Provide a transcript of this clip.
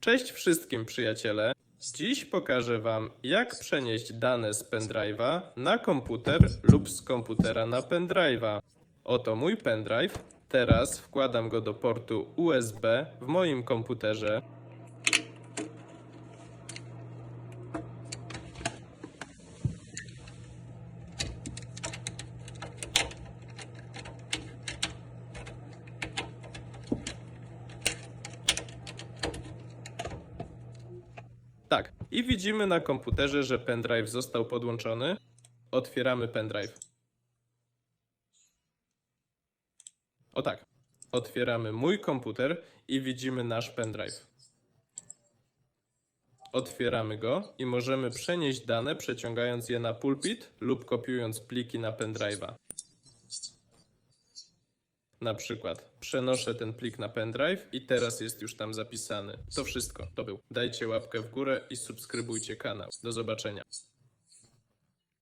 Cześć wszystkim przyjaciele. Dziś pokażę Wam, jak przenieść dane z pendrive'a na komputer lub z komputera na pendrive'a. Oto mój pendrive. Teraz wkładam go do portu USB w moim komputerze. Tak, i widzimy na komputerze, że pendrive został podłączony. Otwieramy pendrive. O tak. Otwieramy mój komputer i widzimy nasz pendrive. Otwieramy go i możemy przenieść dane, przeciągając je na pulpit lub kopiując pliki na pendrive'a. Na przykład przenoszę ten plik na pendrive i teraz jest już tam zapisany. To wszystko, to był. Dajcie łapkę w górę i subskrybujcie kanał. Do zobaczenia.